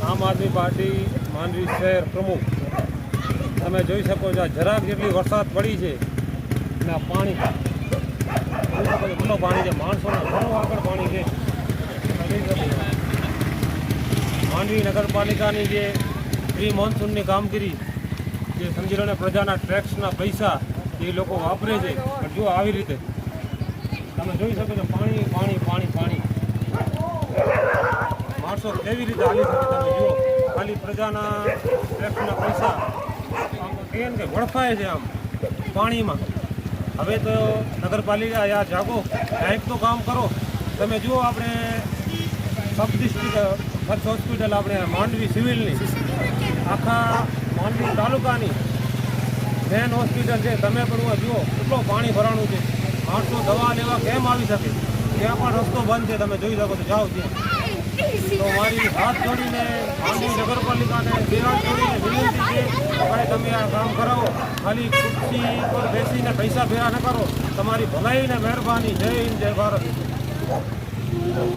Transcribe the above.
Party Mandvi શહેર પ્રમુખ તમે જોઈ શકો છો આ જરાક જેટલી વરસાદ પડી છે અને આ પાણી કેટલો પાણી છે, માણસોના ઘણું આગળ પાણી છે. માંડવી નગરપાલિકાની જે પ્રી મોન્સૂનની કામગીરી, જે સમજી લો પ્રજાના ટેક્સના પૈસા એ લોકો વાપરે છે જો આવી રીતે તમે જોઈ શકો છો, પાણી પાણી પાણી પાણી માણસો કેવી રીતે હાલી શકે તમે જુઓ. ખાલી પ્રજાના ટેક્સના પૈસા. કહે કે વળફાય છે આમ પાણીમાં. હવે તો નગરપાલિકા યા જાગો કાંઈક તો કામ કરો. તમે જુઓ આપણે સબ ડિસ્ટ્રિક્ટ કચ્છ હોસ્પિટલ આપણે માંડવી સિવિલની. આખા માંડવી તાલુકાની મેન હોસ્પિટલ છે. તમે પણ જુઓ, કેટલો પાણી ભરાણું છે. માણસો દવા લેવા કેમ આવી શકે? ત્યાં પણ રસ્તો બંધ છે, તમે જોઈ શકો તો જાઓ ત્યાં. તો મારી હાથ જોડીને માંડવી નગરપાલિકાને બે હાથ જોડીને વિનંતી છે ભાઈ તમે આ કામ કરાવો. ખાલી ખુરશી પર બેસીને પૈસા ભેગા ન કરો. તમારી ભલાઈને મહેરબાની. જય હિન્દ, જય ભારત.